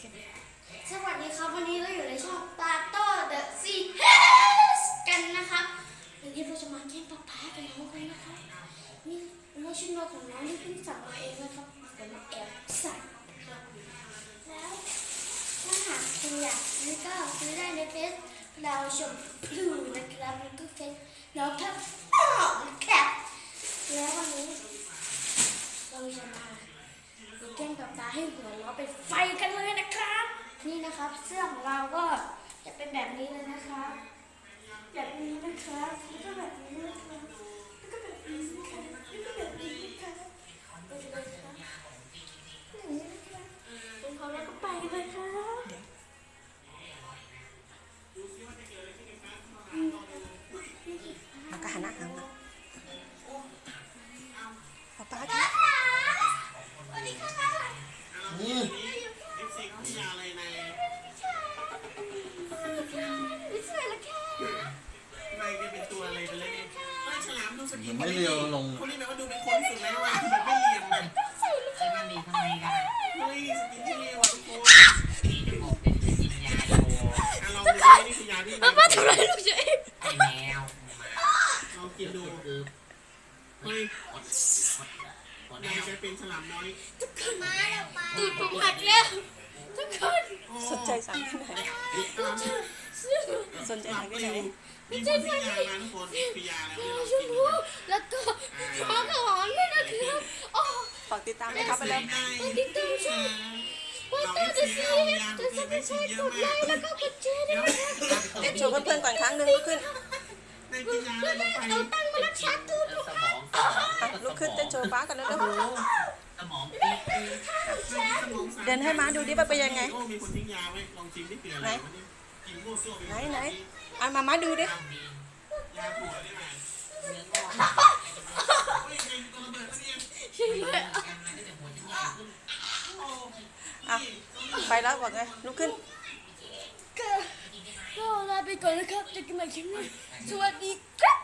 สวัสดีครับวันนี้เราอยู่ในช่องตาโต้เดอะซีเฮสกันนะครับวันนี้เราจะมาแข่งป๊าป๊ากันน้องกันนะครับนี่เราชุดนอนของน้องที่เพิ่งสั่งมาเองนะครับผมมาแอบใส่นะครับแล้วถ้าหากคุณอยากซื้อก็ซื้อได้ในเฟซเราชมพลูนะครับแล้วก็เฟซน้องทับอ้อนะครับแล้ววันนี้ เราจะมาแกล้งกับ ตาให้หัวเราะเป็นไฟกันเลยนะครับ นี่นะครับ เสื้อของเราก็จะเป็นแบบนี้เลยนะครับ แบบนี้นะครับแล้วก็แบบนี้นะครับแล้วก็แบบนี้นะครับแล้วก็แบบนี้นะครับไปเลยครับอย่างนี้นะครับเป็นพร้อมแล้วก็ไปเลยครับแล้วก็หันหน้าหามาป๊า มดูสกินไม่เรียวลงคนนี้แบบว่าดูเป็นคนที่สุดแล้วอะแบบไม่เหลี่ยมเลยใส่เลยใช้มันดีทำไมกันเฮ้ยสกินที่เรียวอะทุกคนมีจมูกเป็นกินยาอยู่อะลองดูดินี่คือยาที่ป้าป้าทำอะไรลูกเจ๊ไอ้แมวลองกินดูคือเฮ้ยกดกดนายแนวจะเป็นฉลามน้อยตูดผมหักแล้วทุกคนโอ้สนใจสั่งที่ไหนฉลามเสื้อสนใจฉลามสั่งปที่ลิไหนวมีคนที่ยามาทุกคน ฝากติดตามด้วยครับไปเลยติดตามช่องว่าตาจะซีจะสมัครใจกดไลค์แล้วก็กดแชร์ด้วยนะครับเต้นโชว์เพื่อนๆก่อนครั้งหนึ่งลุกขึ้นในกินยาอะไรลงไปเอาตังค์มารักษาตูดสมองสมองอะลุกขึ้นเต้นโชว์ป้ากันเร็วสมองปี๊เดินให้ม้าดูดิว่าเป็นยังไงโอ้มีคนทิ้งยาไว้ลองชิมที่เปลี่ยนอะไรวะเนี่ยกินมั่วซั่วไปไหนไหนๆอะมามาดูดิยาถั่วนี่แห อะไปแล้วบอกไงลุกขึ้นก็ลาไปก่อนนะครับเจอกันใหม่คลิปหน้าสวัสดีครับ